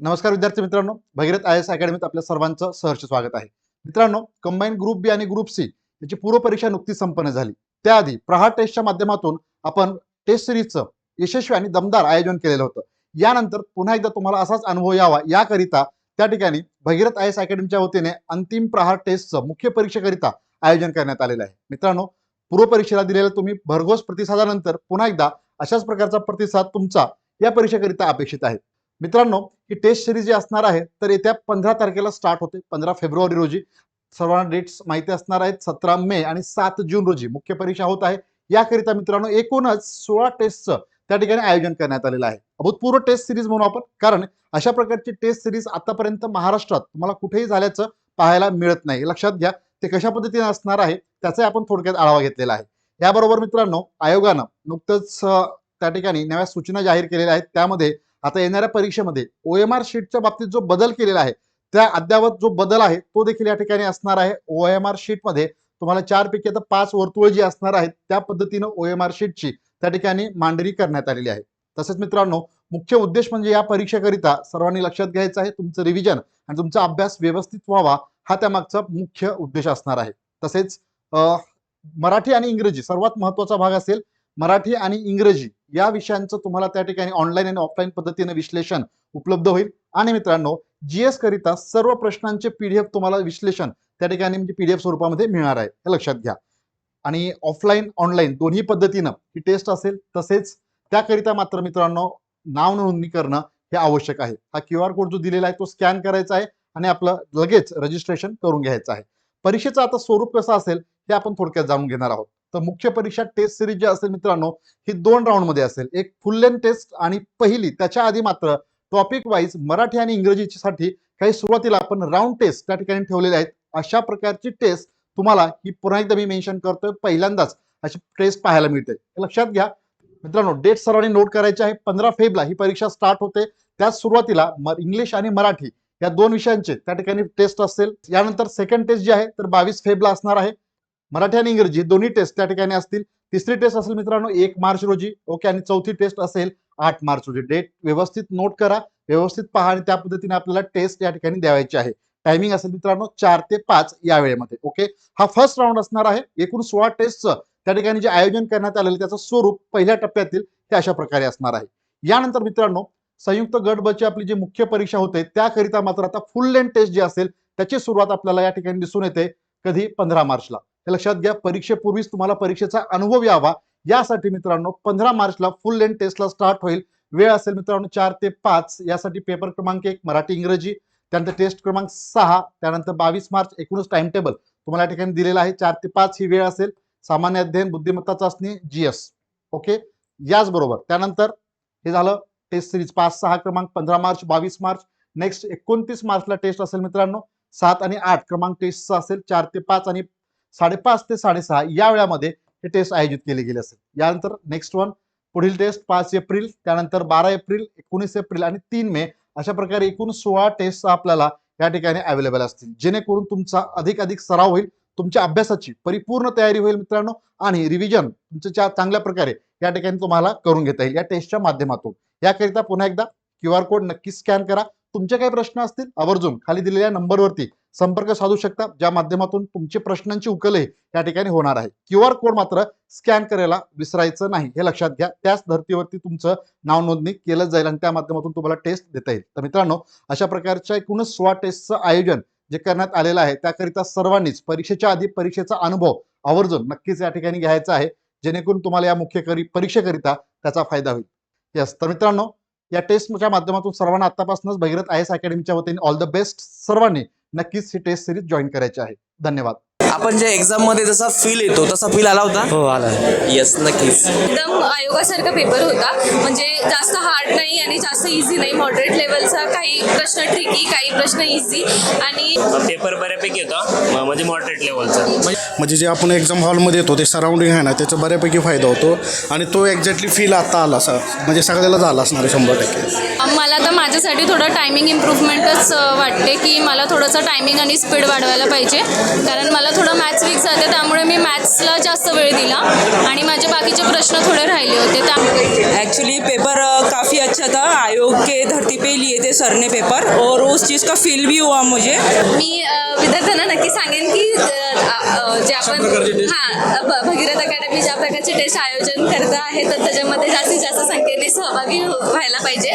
नमस्कार विद्यार्थी मित्रांनो भगीरथ आय एस अकॅडमीत आपल्या सर्वांचं सहर्ष स्वागत आहे. मित्रांनो कंबाईन ग्रुप बी आणि ग्रुप सी याची पूर्वपरीक्षा नुकतीच संपन्न झाली. त्याआधी प्रहार टेस्टच्या माध्यमातून आपण टेस्ट सिरीजचं यशस्वी आणि दमदार आयोजन केलेलं होतं. यानंतर पुन्हा एकदा तुम्हाला असाच अनुभव यावा याकरिता त्या ठिकाणी भगीरथ आय एस अकॅडमीच्या वतीने अंतिम प्रहार टेस्टचं मुख्य परीक्षेकरिता आयोजन करण्यात आलेलं आहे. मित्रांनो पूर्वपरीक्षेला दिलेला तुम्ही भरघोस प्रतिसादानंतर पुन्हा एकदा अशाच प्रकारचा प्रतिसाद तुमचा या परीक्षेकरिता अपेक्षित आहे. मित्रांनो ही टेस्ट सिरीज जी असणार आहे तर येत्या पंधरा तारखेला स्टार्ट होते. पंधरा फेब्रुवारी रोजी. सर्वांना डेट्स माहिती असणार आहेत. सतरा मे आणि सात जून रोजी मुख्य परीक्षा होत आहे. याकरिता मित्रांनो एकूणच सोळा टेस्टचं त्या ठिकाणी आयोजन करण्यात आलेलं आहे. अभूतपूर्व टेस्ट सिरीज म्हणू आपण. कारण अशा प्रकारची टेस्ट सिरीज आतापर्यंत महाराष्ट्रात तुम्हाला कुठेही झाल्याचं पाहायला मिळत नाही. लक्षात घ्या ते कशा पद्धतीने असणार आहे त्याचा आपण थोडक्यात आढावा घेतलेला आहे. याबरोबर मित्रांनो आयोगानं नुकतंच त्या ठिकाणी नव्या सूचना जाहीर केलेल्या आहेत. त्यामध्ये आता येणाऱ्या परीक्षेमध्ये ओ एम आर शीटच्या बाबतीत जो बदल केलेला आहे त्या अद्यावत जो बदल आहे तो देखील या ठिकाणी असणार आहे. ओ एम आर शीटमध्ये तुम्हाला चार पैकी आता पाच वर्तुळ जी असणार आहेत त्या पद्धतीनं ओ एम आर शीटची त्या ठिकाणी मांडणी करण्यात आलेली आहे. तसेच मित्रांनो मुख्य उद्देश म्हणजे या परीक्षेकरिता सर्वांनी लक्षात घ्यायचं आहे तुमचं रिव्हिजन आणि तुमचा अभ्यास व्यवस्थित व्हावा हा त्यामागचा मुख्य उद्देश असणार आहे. तसेच मराठी आणि इंग्रजी सर्वात महत्त्वाचा भाग असेल मराठी आणि इंग्रजी या विषयांचं तुम्हाला त्या ठिकाणी ऑनलाईन आणि ऑफलाईन पद्धतीने विश्लेषण उपलब्ध होईल. आणि मित्रांनो जीएस करिता सर्व प्रश्नांचे पीडीएफ तुम्हाला विश्लेषण त्या ठिकाणी म्हणजे पीडीएफ स्वरूपामध्ये मिळणार आहे हे लक्षात घ्या. आणि ऑफलाईन ऑनलाईन दोन्ही पद्धतीनं ही टेस्ट असेल तसेच त्याकरिता मात्र मित्रांनो नाव नोंदणी करणं हे आवश्यक आहे. हा क्यू आर कोड जो दिलेला आहे तो स्कॅन करायचा आहे आणि आपलं लगेच रजिस्ट्रेशन करून घ्यायचं आहे. परीक्षेचं आता स्वरूप कसं असेल हे आपण थोडक्यात जाणून घेणार आहोत. तर मुख्य परीक्षा टेस्ट सिरीज जी असेल मित्रांनो ही दोन राऊंडमध्ये असेल. एक फुल लेन टेस्ट आणि पहिली त्याच्या आधी मात्र टॉपिक वाईज मराठी आणि इंग्रजीसाठी काही सुरुवातीला आपण राऊंड टेस्ट त्या ठिकाणी ठेवलेल्या आहेत. अशा प्रकारची टेस्ट तुम्हाला ही पुन्हा एकदा मी मेन्शन करतोय. पहिल्यांदाच अशी टेस्ट पाहायला मिळते. लक्षात घ्या. मित्रांनो डेट सर्वांनी नोट करायची आहे. पंधरा फेबला ही परीक्षा स्टार्ट होते. त्याच सुरुवातीला इंग्लिश आणि मराठी या दोन विषयांचे त्या ठिकाणी टेस्ट असेल. यानंतर सेकंड टेस्ट जी आहे तर बावीस फेबला असणार आहे. मराठी आणि इंग्रजी दोन्ही टेस्ट त्या ठिकाणी असतील. तिसरी टेस्ट असेल मित्रांनो एक मार्च रोजी. ओके आणि चौथी टेस्ट असेल आठ मार्च रोजी. डेट व्यवस्थित नोट करा व्यवस्थित पहा आणि त्या पद्धतीने आपल्याला टेस्ट या ठिकाणी द्यावायची आहे. टायमिंग असेल मित्रांनो चार ते पाच या वेळेमध्ये. ओके हा फर्स्ट राऊंड असणार आहे. एकूण सोळा टेस्टचं त्या ठिकाणी जे आयोजन करण्यात आलेलं त्याचं स्वरूप पहिल्या टप्प्यातील ते अशा प्रकारे असणार आहे. यानंतर मित्रांनो संयुक्त गटबची आपली जी मुख्य परीक्षा होते त्याकरिता मात्र आता फुल लेंथ टेस्ट जी असेल त्याची सुरुवात आपल्याला या ठिकाणी दिसून येते कधी? पंधरा मार्चला. हे लक्षात घ्या परीक्षेपूर्वीच तुम्हाला परीक्षेचा अनुभव यावा. यासाठी मित्रांनो पंधरा मार्चला फुल लेंथ टेस्टला स्टार्ट होईल. वेळ असेल मित्रांनो चार ते पाच. यासाठी पेपर क्रमांक एक मराठी इंग्रजी. त्यानंतर टेस्ट क्रमांक सहा त्यानंतर बावीस मार्च एकूणच टाइम टेबल तुम्हाला या ठिकाणी दिलेला आहे चार ते पाच ही वेळ असेल. सामान्य अध्ययन बुद्धिमत्ता चाचणी जीएस ओके याचबरोबर त्यानंतर हे झालं टेस्ट सिरीज पाच सहा क्रमांक पंधरा मार्च बावीस मार्च. नेक्स्ट एकोणतीस मार्चला टेस्ट असेल मित्रांनो सात आणि आठ क्रमांक टेस्टचा असेल चार ते पाच आणि साडेपाच ते साडेसहा या वेळामध्ये हे टेस्ट आयोजित केले गेले असेल. यानंतर नेक्स्ट वन पुढील टेस्ट पाच एप्रिल त्यानंतर बारा एप्रिल एकोणीस एप्रिल आणि तीन मे अशा प्रकारे एकूण सोळा टेस्ट आपल्याला या ठिकाणी अवेलेबल असतील. जेणेकरून तुमचा अधिक अधिक सराव होईल तुमच्या अभ्यासाची परिपूर्ण तयारी होईल मित्रांनो आणि रिव्हिजन तुमच्या चांगल्या प्रकारे या ठिकाणी तुम्हाला करून घेता येईल या टेस्टच्या माध्यमातून. याकरिता पुन्हा एकदा क्यू आर कोड नक्की स्कॅन करा. तुमचे काही प्रश्न असतील आवर्जून खाली दिलेल्या नंबरवरती संपर्क साधू शकता ज्या माध्यमातून तुमचे प्रश्नांची उकले या ठिकाणी होणार आहे. क्यू आर कोड मात्र स्कॅन करायला विसरायचं नाही हे लक्षात घ्या. त्याच धर्तीवरती तुमचं नाव नोंदणी केलं जाईल आणि त्या माध्यमातून तुम्हाला टेस्ट देता येईल. तर मित्रांनो अशा प्रकारच्या एकूणच स्वा टेस्टचं आयोजन जे करण्यात आलेलं आहे त्याकरिता सर्वांनीच परीक्षेच्या आधी परीक्षेचा अनुभव आवर्जून नक्कीच या ठिकाणी घ्यायचा आहे जेणेकरून तुम्हाला या मुख्य करी परीक्षेकरिता त्याचा फायदा होईल. यस तर मित्रांनो या टेस्टच्या माध्यमातून सर्वांना आतापासूनच भगीरथ आय एस अकॅडमीच्या वतीने ऑल द बेस्ट सर्वांनी नक्कीच ही टेस्ट सिरीज जॉईन करायची आहे. धन्यवाद. आपण जे एक्झाममध्ये जसा फील येतो तसा फील आला होता? हो आला. येस नक्कीच. एकदम आयोगासारखा पेपर होता. म्हणजे जास्त हार्ड नाही आणि जास्त इझी नाही. मॉडरेट लेवलचा काही प्रश्न ट्रिकी काही प्रश्न इझी आणि पेपर बऱ्यापैकी होता. म- म्हणजे मॉडरेट लेवलचा म्हणजे जे आपण एक्झाम हॉलमध्ये येतो ते सराउंडिंग आहे ना त्याचा बऱ्यापैकी फायदा होतो. आणि तो एक्झॅक्टली फील आता आला असा म्हणजे सगळ्याला झाला असणार आहे शंभर टक्के. मला तर माझ्यासाठी थोडं टायमिंग इम्प्रूव्हमेंटच वाटते की मला थोडंसं टायमिंग आणि स्पीड वाढवायला पाहिजे. कारण मला थोडं मॅथ्स वीक जाते त्यामुळे मी मॅथ्सला जास्त वेळ दिला आणि माझे बाकीचे प्रश्न थोडे राहिले होते त्या एक्चुअली पेपर काफ़ी अच्छा था आयोग के धरती पे लिए थे सर ने पेपर और उस चीज़ का फील भी हुआ मुझे. मी विद्यार्थ्यांना नक्की सांगेन की जे आपण हां भ- भगीरथ अकॅडमी ज्या प्रकारचे टेस्ट आयोजन करत आहे तर त्याच्यामध्ये जास्तीत जास्त संख्येने सहभागी व्हायला पाहिजे.